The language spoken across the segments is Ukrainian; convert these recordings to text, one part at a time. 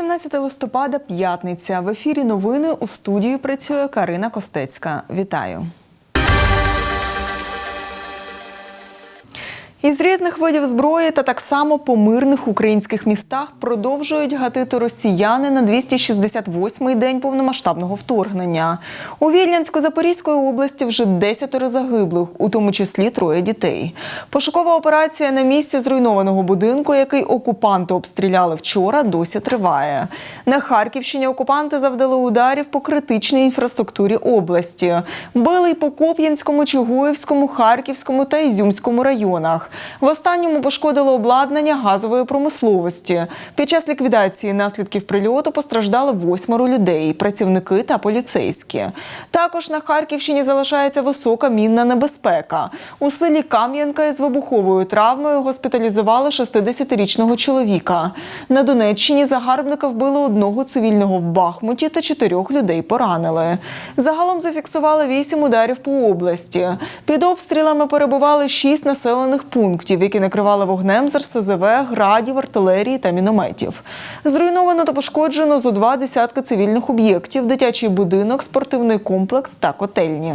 18 листопада, п'ятниця. В ефірі новини у студії працює Карина Костецька. Вітаю. Із різних видів зброї та так само по мирних українських містах продовжують гатити росіяни на 268-й день повномасштабного вторгнення. У Вільнянсько-Запорізької області вже десятеро загиблих, у тому числі троє дітей. Пошукова операція на місці зруйнованого будинку, який окупанти обстріляли вчора, досі триває. На Харківщині окупанти завдали ударів по критичній інфраструктурі області. Били й по Коп'янському, Чугуївському, Харківському та Ізюмському районах. В останньому пошкодило обладнання газової промисловості. Під час ліквідації наслідків прильоту постраждали восьмеро людей, працівники та поліцейські. Також на Харківщині залишається висока мінна небезпека. У селі Кам'янка із вибуховою травмою госпіталізували 60-річного чоловіка. На Донеччині загарбника вбили одного цивільного в Бахмуті та чотирьох людей поранили. Загалом зафіксували вісім ударів по області. Під обстрілами перебували шість населених пунктів, які накривали вогнем з РСЗВ, градів, артилерії та мінометів. Зруйновано та пошкоджено зо два десятки цивільних об'єктів, дитячий будинок, спортивний комплекс та котельні.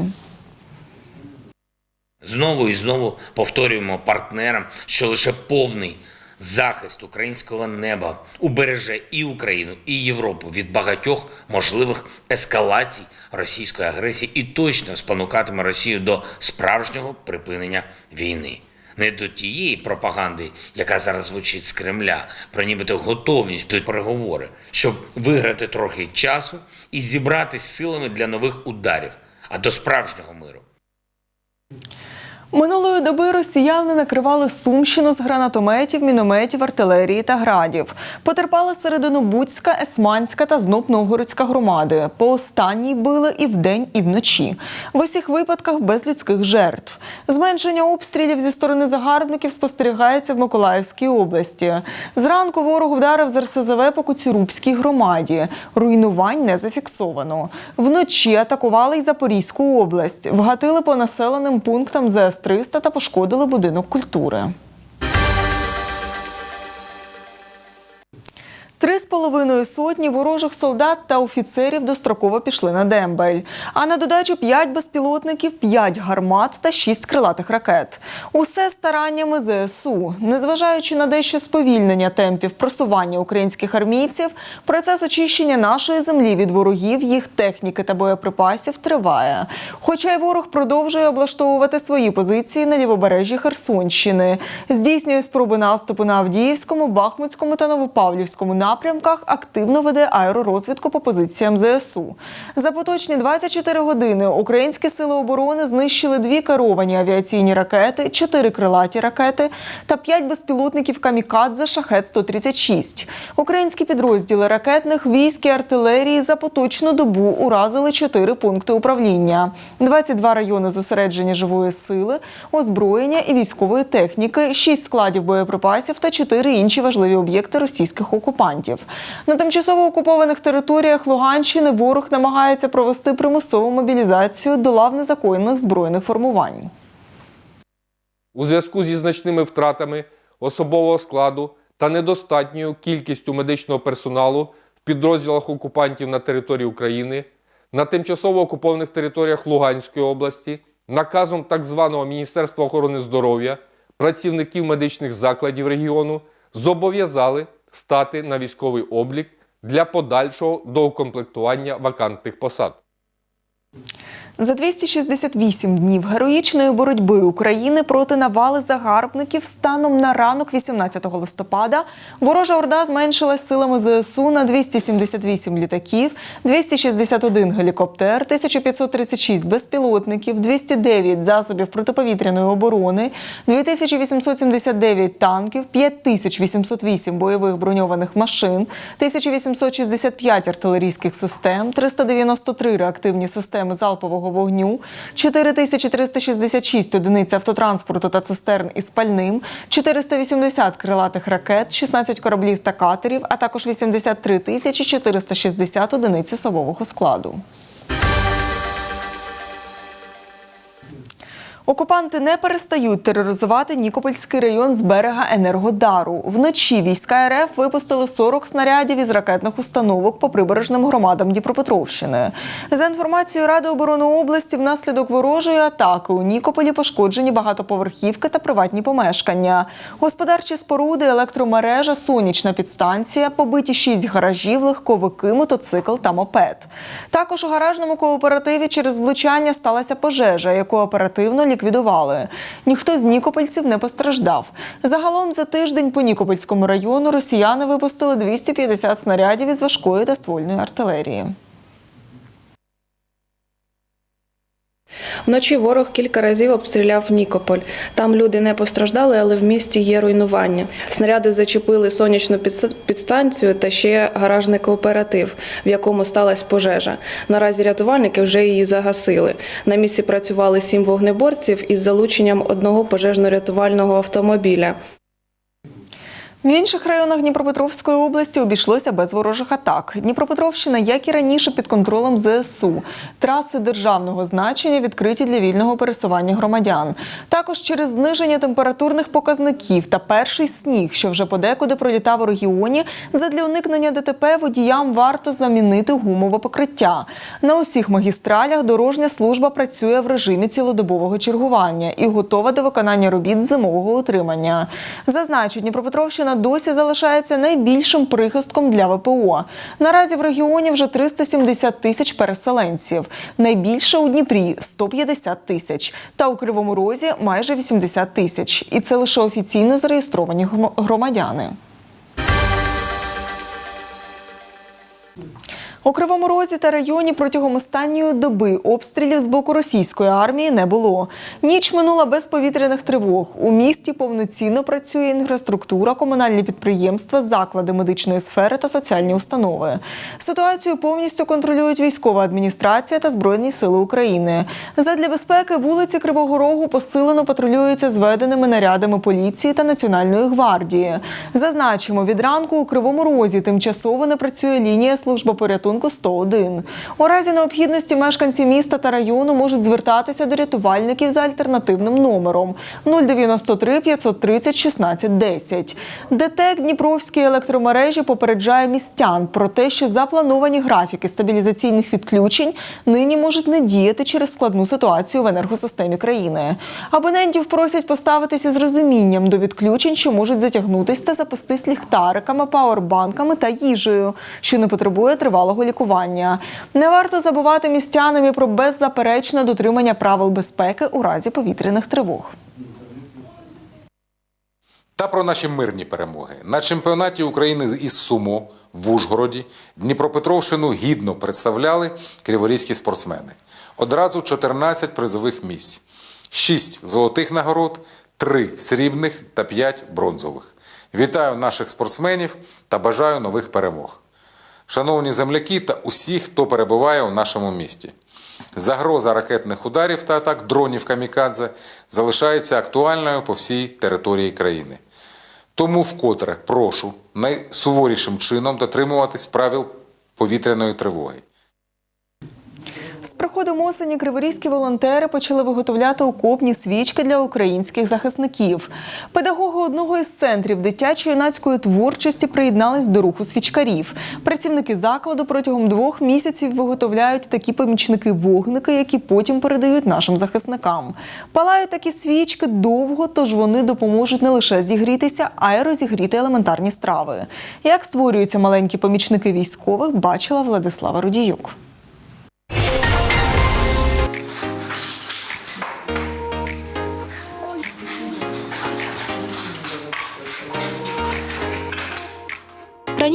Знову і знову повторюємо партнерам, що лише повний захист українського неба убереже і Україну, і Європу від багатьох можливих ескалацій російської агресії і точно спонукатиме Росію до справжнього припинення війни. Не до тієї пропаганди, яка зараз звучить з Кремля, про нібито готовність до переговори, щоб виграти трохи часу і зібратись силами для нових ударів, а до справжнього миру. Минулої доби росіяни накривали Сумщину з гранатометів, мінометів, артилерії та градів. Потерпали Серединобудська, Есманська та знов Новгородська громади. По останній били і вдень, і вночі. В усіх випадках без людських жертв. Зменшення обстрілів зі сторони загарбників спостерігається в Миколаївській області. Зранку ворог вдарив з РСЗВ по Коцюрубській громаді. Руйнувань не зафіксовано. Вночі атакували й Запорізьку область. Вгатили по населеним пунктам ЗС-300 та пошкодили будинок культури. Три з половиною сотні ворожих солдат та офіцерів достроково пішли на дембель. А на додачу п'ять безпілотників, п'ять гармат та шість крилатих ракет. Усе стараннями ЗСУ. Незважаючи на дещо сповільнення темпів просування українських армійців, процес очищення нашої землі від ворогів, їх техніки та боєприпасів триває. Хоча й ворог продовжує облаштовувати свої позиції на лівобережжі Херсонщини, здійснює спроби наступу на Авдіївському, Бахмутському та Новопавлівському напрямках, активно веде аеророзвідку по позиціям ЗСУ. За поточні 24 години українські сили оборони знищили дві керовані авіаційні ракети, чотири крилаті ракети та п'ять безпілотників камікадзе шахет 136 Українські підрозділи ракетних військ і артилерії за поточну добу уразили чотири пункти управління, 22 райони зосередження живої сили, озброєння і військової техніки, 6 складів боєприпасів та 4 інші важливі об'єкти російських окупантів. На тимчасово окупованих територіях Луганщини ворог намагається провести примусову мобілізацію до лав незаконних збройних формувань. У зв'язку зі значними втратами особового складу та недостатньою кількістю медичного персоналу в підрозділах окупантів на території України на тимчасово окупованих територіях Луганської області наказом так званого Міністерства охорони здоров'я працівників медичних закладів регіону зобов'язали стати на військовий облік для подальшого доукомплектування вакантних посад. За 268 днів героїчної боротьби України проти навали загарбників станом на ранок 18 листопада ворожа орда зменшилась силами ЗСУ на 278 літаків, 261 гелікоптер, 1536 безпілотників, 209 засобів протиповітряної оборони, 2879 танків, 5808 бойових броньованих машин, 1865 артилерійських систем, 393 реактивні системи залпового вогню, 4366 одиниць автотранспорту та цистерн із пальним, 480 крилатих ракет, 16 кораблів та катерів, а також 83 тисячі 460 одиниць особового складу. Окупанти не перестають тероризувати Нікопольський район з берега Енергодару. Вночі війська РФ випустили 40 снарядів із ракетних установок по прибережним громадам Дніпропетровщини. За інформацією Ради оборони області, внаслідок ворожої атаки у Нікополі пошкоджені багатоповерхівки та приватні помешкання, господарчі споруди, електромережа, сонячна підстанція, побиті 6 гаражів, легковики, мотоцикл та мопед. Також у гаражному кооперативі через влучання сталася пожежа, яку оперативно ліквідували. Ніхто з нікопольців не постраждав. Загалом за тиждень по Нікопольському району росіяни випустили 250 снарядів із важкої та ствольної артилерії. Вночі ворог кілька разів обстріляв Нікополь. Там люди не постраждали, але в місті є руйнування. Снаряди зачепили сонячну підс- підстанцію та ще гаражний кооператив, в якому сталася пожежа. Наразі рятувальники вже її загасили. На місці працювали сім вогнеборців із залученням одного пожежно-рятувального автомобіля. В інших районах Дніпропетровської області обійшлося без ворожих атак. Дніпропетровщина, як і раніше, під контролем ЗСУ. Траси державного значення відкриті для вільного пересування громадян. Також через зниження температурних показників та перший сніг, що вже подекуди пролітав у регіоні, задля уникнення ДТП водіям варто замінити гумове покриття. На усіх магістралях дорожня служба працює в режимі цілодобового чергування і готова до виконання робіт зимового утримання. Зазначу, Дніпропетровщина досі залишається найбільшим прихистком для ВПО. Наразі в регіоні вже 370 тисяч переселенців. Найбільше у Дніпрі 150 тисяч, та у Кривому Розі майже 80 тисяч. І це лише офіційно зареєстровані громадяни. У Кривому Розі та районі протягом останньої доби обстрілів з боку російської армії не було. Ніч минула без повітряних тривог. У місті повноцінно працює інфраструктура, комунальні підприємства, заклади медичної сфери та соціальні установи. Ситуацію повністю контролюють військова адміністрація та Збройні сили України. Задля безпеки вулиці Кривого Рогу посилено патрулюються зведеними нарядами поліції та Національної гвардії. Зазначимо, від ранку у Кривому Розі тимчасово не працює лінія служби порятунку 101. У разі необхідності мешканці міста та району можуть звертатися до рятувальників за альтернативним номером 093 530 16 10. ДТЕК Дніпровській електромережі попереджає містян про те, що заплановані графіки стабілізаційних відключень нині можуть не діяти через складну ситуацію в енергосистемі країни. Абонентів просять поставитися з розумінням до відключень, що можуть затягнутися та запастись ліхтариками, пауербанками та їжею, що не потребує тривалого лікування. Не варто забувати містянам і про беззаперечне дотримання правил безпеки у разі повітряних тривог. Та про наші мирні перемоги. На чемпіонаті України із сумо в Ужгороді Дніпропетровщину гідно представляли криворізькі спортсмени. Одразу 14 призових місць, 6 золотих нагород, 3 срібних та 5 бронзових. Вітаю наших спортсменів та бажаю нових перемог. Шановні земляки та усі, хто перебуває у нашому місті. Загроза ракетних ударів та атак дронів камікадзе залишається актуальною по всій території країни. Тому вкотре прошу найсуворішим чином дотримуватись правил повітряної тривоги. Приходом осені криворізькі волонтери почали виготовляти окопні свічки для українських захисників. Педагоги одного із центрів дитячо-юнацької творчості приєднались до руху свічкарів. Працівники закладу протягом двох місяців виготовляють такі помічники-вогники, які потім передають нашим захисникам. Палають такі свічки довго, тож вони допоможуть не лише зігрітися, а й розігріти елементарні страви. Як створюються маленькі помічники військових, бачила Владислава Рудіюк.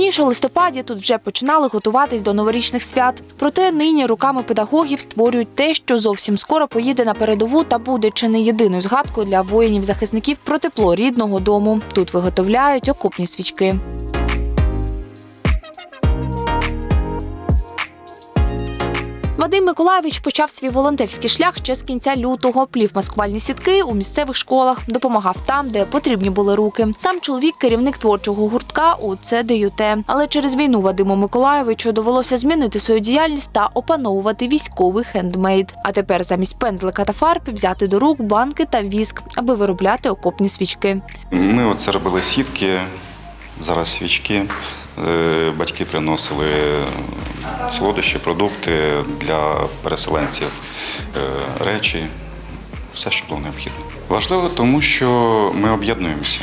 Раніше у листопаді тут вже починали готуватись до новорічних свят. Проте нині руками педагогів створюють те, що зовсім скоро поїде на передову та буде чи не єдиною згадкою для воїнів-захисників про тепло рідного дому. Тут виготовляють окопні свічки. Вадим Миколаєвич почав свій волонтерський шлях ще з кінця лютого. Плів маскувальні сітки у місцевих школах, допомагав там, де потрібні були руки. Сам чоловік керівник творчого гуртка у ЦДЮТ. Але через війну Вадиму Миколаєвичу довелося змінити свою діяльність та опановувати військовий хендмейд. А тепер замість пензлика та фарб взяти до рук банки та віск, аби виробляти окопні свічки. Ми оце робили сітки, зараз свічки. Е, Батьки приносили солодощі, продукти для переселенців, е, речі, все, що було необхідно. Важливо, тому що ми об'єднуємося,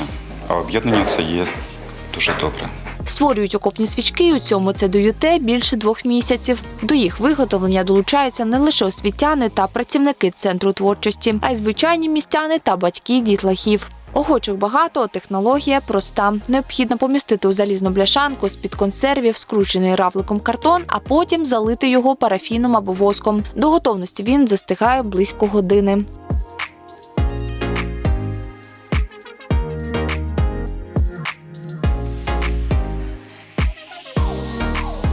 а об'єднання це є дуже добре. Створюють окопні свічки у цьому це ЦДЮТ більше двох місяців. До їх виготовлення долучаються не лише освітяни та працівники центру творчості, а й звичайні містяни та батьки дітлахів. Охочих багато, технологія проста. Необхідно помістити у залізну бляшанку з-під консервів, скручений равликом картон, а потім залити його парафіном або воском. До готовності він застигає близько години.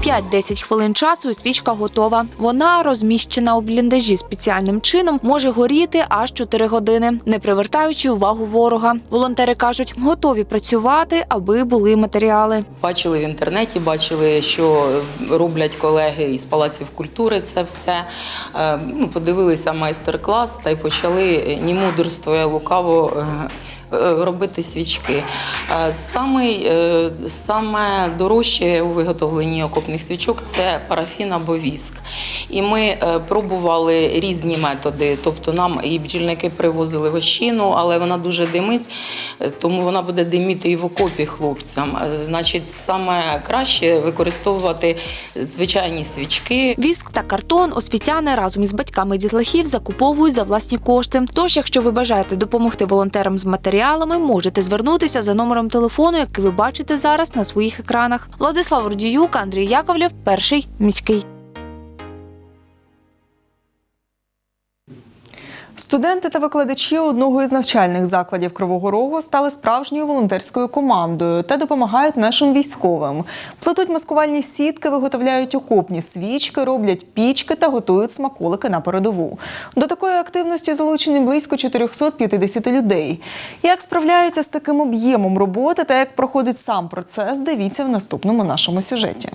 5-10 хвилин часу і свічка готова. Вона розміщена у бліндажі спеціальним чином, може горіти аж 4 години, не привертаючи увагу ворога. Волонтери кажуть, готові працювати, аби були матеріали. Бачили в інтернеті, бачили, що роблять колеги із палаців культури. Це все Е, ну, подивилися майстер-клас та й почали ні мудрствує лукаво. Е, Робити свічки. Е, Саме, саме дорожче у виготовленні окопних свічок це парафін або віск. І ми е, пробували різні методи. Тобто нам і бджільники привозили вощину, але вона дуже димить, тому вона буде диміти і в окопі хлопцям. Значить, саме краще використовувати звичайні свічки. Віск та картон освітяни разом із батьками дітлахів закуповують за власні кошти. Тож, якщо ви бажаєте допомогти волонтерам з матеріалами, можете звернутися за номером телефону, який ви бачите зараз на своїх екранах. Владислав Родіюк, Андрій Яковлєв, перший міський. Студенти та викладачі одного із навчальних закладів Кривого Рогу стали справжньою волонтерською командою та допомагають нашим військовим. Плетуть маскувальні сітки, виготовляють окопні свічки, роблять пічки та готують смаколики на передову. До такої активності залучені близько 450 людей. Як справляються з таким об'ємом роботи та як проходить сам процес, дивіться в наступному нашому сюжеті.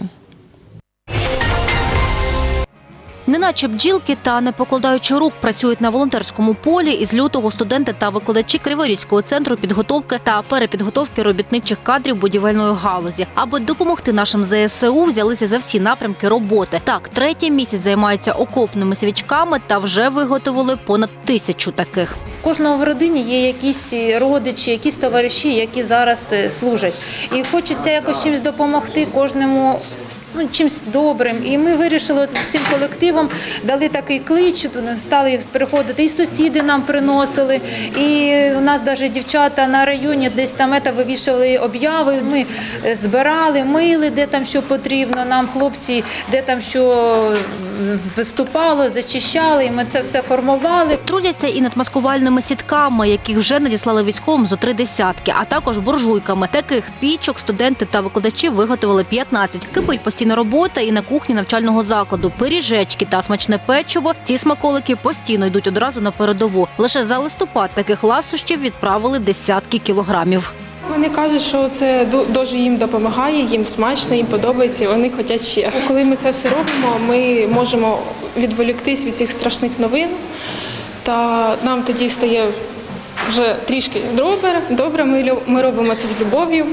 Неначе бджілки та не покладаючи рук працюють на волонтерському полі. Із лютого студенти та викладачі Криворізького центру підготовки та перепідготовки робітничих кадрів будівельної галузі, аби допомогти нашим ЗСУ, взялися за всі напрямки роботи. Так, третій місяць займаються окопними свічками та вже виготовили понад тисячу таких. Кожного в родині є якісь родичі, якісь товариші, які зараз е, служать. І хочеться якось чимось допомогти кожному. Ну, чимось добрим. І ми вирішили от всім колективом, дали такий клич, стали приходити, і сусіди нам приносили, і у нас навіть дівчата на районі десь там ета вивішували обяви. Ми е, збирали, мили, де там що потрібно. Нам хлопці, де там що виступало, зачищали, і ми це все формували. Трудяться і над маскувальними сітками, яких вже надіслали військовим зо три десятки, а також буржуйками. Таких пічок студенти та викладачі виготовили 15. Кипить постійна робота і на кухні навчального закладу. Пиріжечки та смачне печиво. Ці смаколики постійно йдуть одразу на передову. Лише за листопад таких ласощів відправили десятки кілограмів. Вони кажуть, що це дуже їм допомагає, їм смачно, їм подобається, вони хочуть ще. Коли ми це все робимо, ми можемо відволіктись від цих страшних новин, та нам тоді стає вже трішки добре. Добре, ми робимо це з любов'ю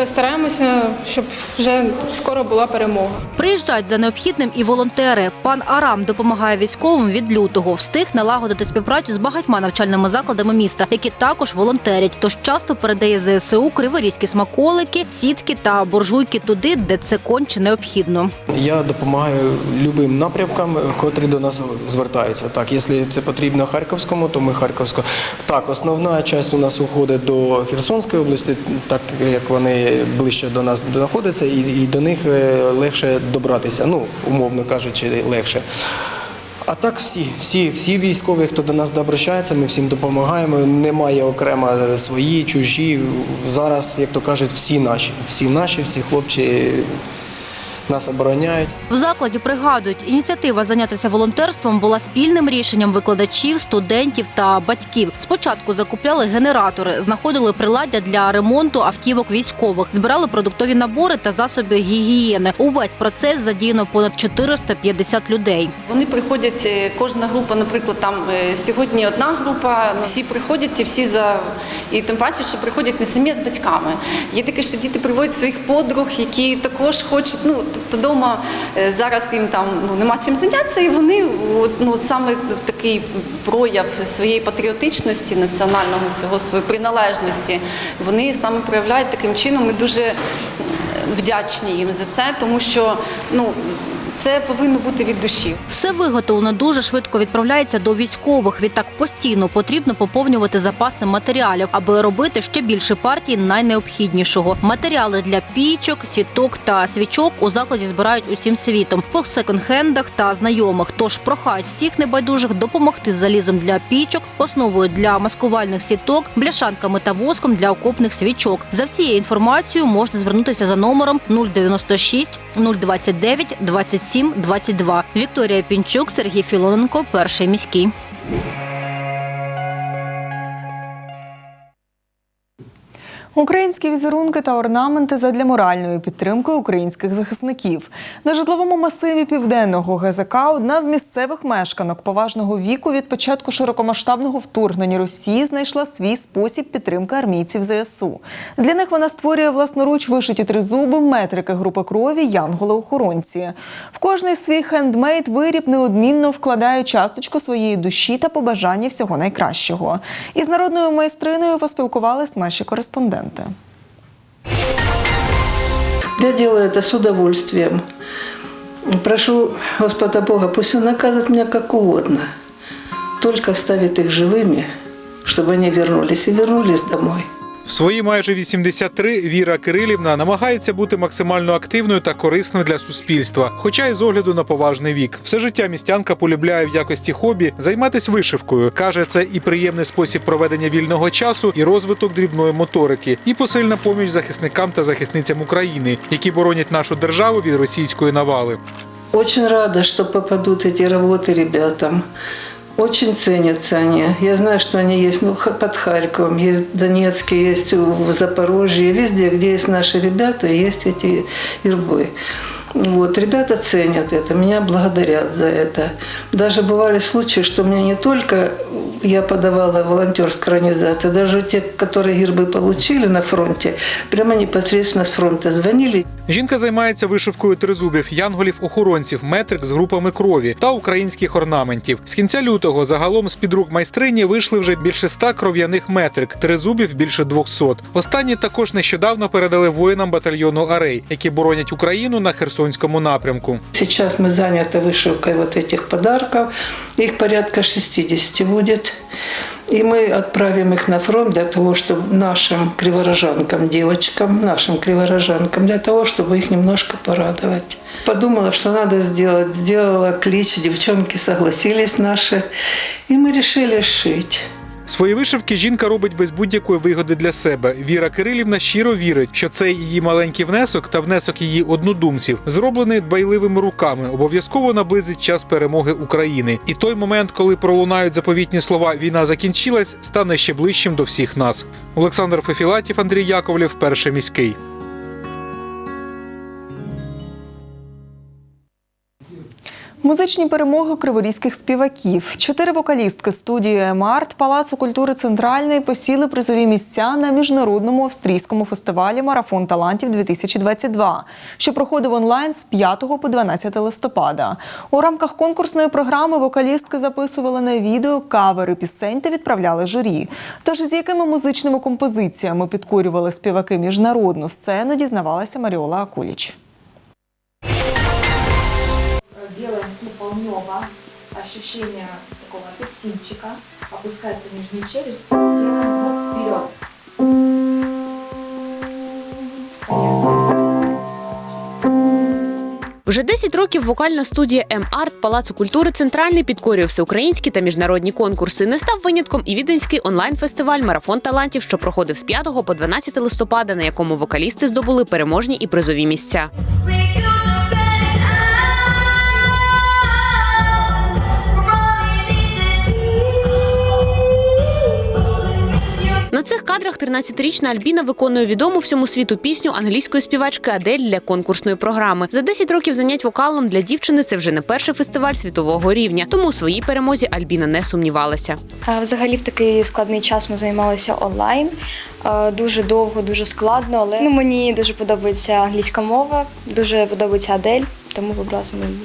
та стараємося, щоб вже скоро була перемога. Приїжджають за необхідним і волонтери. Пан Арам допомагає військовим від лютого. Встиг налагодити співпрацю з багатьма навчальними закладами міста, які також волонтерять. Тож часто передає ЗСУ криворізькі смаколики, сітки та буржуйки туди, де це конче необхідно. Я допомагаю любим напрямкам, котрі до нас звертаються. Так, якщо це потрібно Харківському, то ми Харківську. Так, основна частина у нас уходить до Херсонської області, так як вони ближче до нас знаходяться, і, і до них е, легше добратися. Ну, умовно кажучи, легше. А так всі, всі, всі військові, хто до нас обращається, ми всім допомагаємо. Немає окремо свої, чужі. Зараз, як то кажуть, всі наші. Всі наші, всі хлопці нас обороняють. В закладі пригадують, ініціатива зайнятися волонтерством була спільним рішенням викладачів, студентів та батьків. Спочатку закупляли генератори, знаходили приладдя для ремонту автівок військових, збирали продуктові набори та засоби гігієни. Увесь процес задіяно понад 450 людей. Вони приходять, е, кожна група, наприклад, там е, сьогодні одна група, всі приходять і всі за і тим паче, що приходять не самі а з батьками. Є таке, що діти приводять своїх подруг, які також хочуть. Ну тобто вдома е, зараз їм там ну нема чим зайнятися, і вони ну саме такий прояв своєї патріотичності, національного цього своєї приналежності. Вони саме проявляють таким чином. Ми дуже е, вдячні їм за це, тому що ну. Це повинно бути від душі. Все виготовлено дуже швидко відправляється до військових. Відтак постійно потрібно поповнювати запаси матеріалів, аби робити ще більше партій найнеобхіднішого. Матеріали для пічок, сіток та свічок у закладі збирають усім світом по секонд-хендах та знайомих. Тож прохають всіх небайдужих допомогти залізом для пічок, основою для маскувальних сіток, бляшанками та воском для окопних свічок. За всією інформацією можна звернутися за номером 096 029 27 22. Вікторія Пінчук, Сергій Філоненко, перший міський. Українські візерунки та орнаменти задля моральної підтримки українських захисників на житловому масиві південного ГЗК. Одна з місцевих мешканок поважного віку від початку широкомасштабного вторгнення Росії знайшла свій спосіб підтримки армійців ЗСУ. Для них вона створює власноруч вишиті тризуби, метрики групи крові, янголи-охоронці. В кожний свій хендмейд виріб неодмінно вкладає часточку своєї душі та побажання всього найкращого. Із народною майстриною поспілкувались наші кореспонденти. Я делаю это с удовольствием. Прошу Господа Бога, пусть Он наказывает меня как угодно. Только оставит их живыми, чтобы они вернулись и вернулись домой. В свої майже 83 Віра Кирилівна намагається бути максимально активною та корисною для суспільства, хоча й з огляду на поважний вік. Все життя містянка полюбляє в якості хобі займатися вишивкою. каже, це і приємний спосіб проведення вільного часу, і розвиток дрібної моторики, і посильна поміч захисникам та захисницям України, які боронять нашу державу від російської навали. Очень рада, что попадут эти работы ребятам. Очень ценятся они. Я знаю, что они есть ну, под Харьковом, есть в Донецке, есть в Запорожье, везде, где есть наши ребята, есть эти ирбы. Вот, ребята ценят это, меня благодарят за это. Даже бывали случаи, что мне не только я подавала в волонтерскую организацию, даже те, которые гербы получили на фронте, прямо непосредственно с фронта звонили Жінка займається вишивкою тризубів, янголів-охоронців, метрик з групами крові та українських орнаментів. З кінця лютого загалом з під рук майстрині вийшли вже більше ста кров'яних метрик, тризубів більше 200. Останні також нещодавно передали воїнам батальйону Арей, які боронять Україну на Херсонському напрямку. Сейчас мы заняты вышивкой вот этих подарков. Их порядка 60 будет. И мы отправим их на фронт для того, чтобы нашим криворожанкам, девочкам, нашим криворожанкам, для того, чтобы их немножко порадовать. Подумала, что надо сделать. Сделала клич, девчонки согласились наши. И мы решили шить. Свої вишивки жінка робить без будь-якої вигоди для себе. Віра Кирилівна щиро вірить, що цей її маленький внесок та внесок її однодумців, зроблений дбайливими руками, обов'язково наблизить час перемоги України. І той момент, коли пролунають заповітні слова Війна закінчилась, стане ще ближчим до всіх нас. Олександр Фефілатів, Андрій Яковлєв, перший міський. Музичні перемоги криворізьких співаків. Чотири вокалістки студії «Емарт» Палацу культури Центральний посіли призові місця на міжнародному австрійському фестивалі Марафон талантів 2022, що проходив онлайн з 5 по 12 листопада. У рамках конкурсної програми вокалістки записували на відео кавери пісень та відправляли журі. Тож з якими музичними композиціями підкорювали співаки міжнародну сцену, дізнавалася Маріола Акуліч. Делаем полнева, ощущение такого апельсинчика, опускается нижняя челюсть, делаем звук вперед. Вже 10 років вокальна студія М-Арт Палацу культури Центральний підкорює всеукраїнські та міжнародні конкурси. Не став винятком і віденський онлайн-фестиваль Марафон талантів, що проходив з 5 по 12 листопада, на якому вокалісти здобули переможні і призові місця. Цих кадрах 13-річна Альбіна виконує відому всьому світу пісню англійської співачки Адель для конкурсної програми. За 10 років занять вокалом для дівчини це вже не перший фестиваль світового рівня. Тому у своїй перемозі Альбіна не сумнівалася. Взагалі в такий складний час ми займалися онлайн. Дуже довго, дуже складно, але ну, мені дуже подобається англійська мова, дуже подобається Адель, тому вибрала саме її.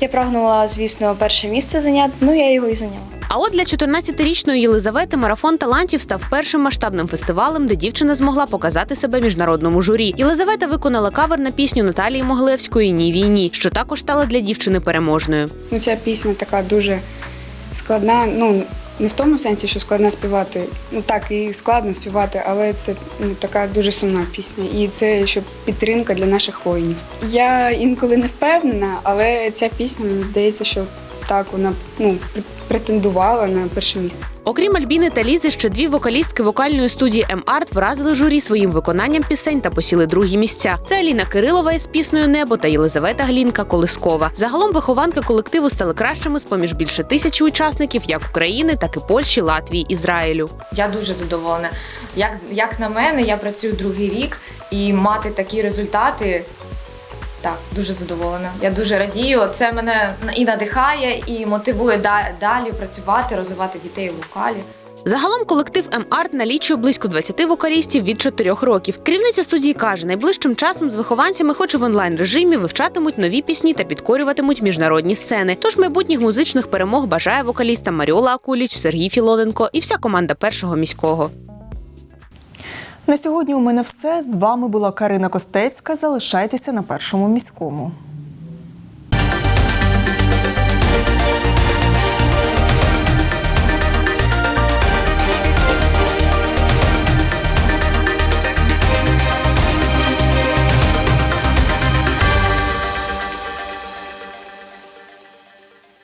Я прагнула, звісно, перше місце зайняти, ну я його і зайняла. А от для 14-річної Єлизавети марафон талантів став першим масштабним фестивалем, де дівчина змогла показати себе міжнародному журі. Єлизавета виконала кавер на пісню Наталії Моглевської Ні війні, що також стала для дівчини переможною. Ну, ця пісня така дуже складна. Ну не в тому сенсі, що складно співати. Ну так і складно співати, але це ну, така дуже сумна пісня. І це щоб підтримка для наших воїнів. Я інколи не впевнена, але ця пісня мені здається, що так вона ну претендувала на перше місце. Окрім Альбіни та Лізи, ще дві вокалістки вокальної студії М-Арт вразили журі своїм виконанням пісень та посіли другі місця. Це Аліна Кирилова із піснею Небо та Єлизавета Глінка Колискова. Загалом вихованки колективу стали кращими з поміж більше тисячі учасників як України, так і Польщі, Латвії, Ізраїлю. Я дуже задоволена. Як, як на мене, я працюю другий рік і мати такі результати. Так, дуже задоволена. Я дуже радію. Це мене і надихає, і мотивує да- далі працювати, розвивати дітей у вокалі. Загалом колектив М-Арт налічує близько 20 вокалістів від 4 років. Керівниця студії каже, найближчим часом з вихованцями, хоч і в онлайн режимі, вивчатимуть нові пісні та підкорюватимуть міжнародні сцени. Тож майбутніх музичних перемог бажає вокалістам Маріола Акуліч, Сергій Філоненко і вся команда першого міського. На сьогодні у мене все. З вами була Карина Костецька. Залишайтеся на першому міському.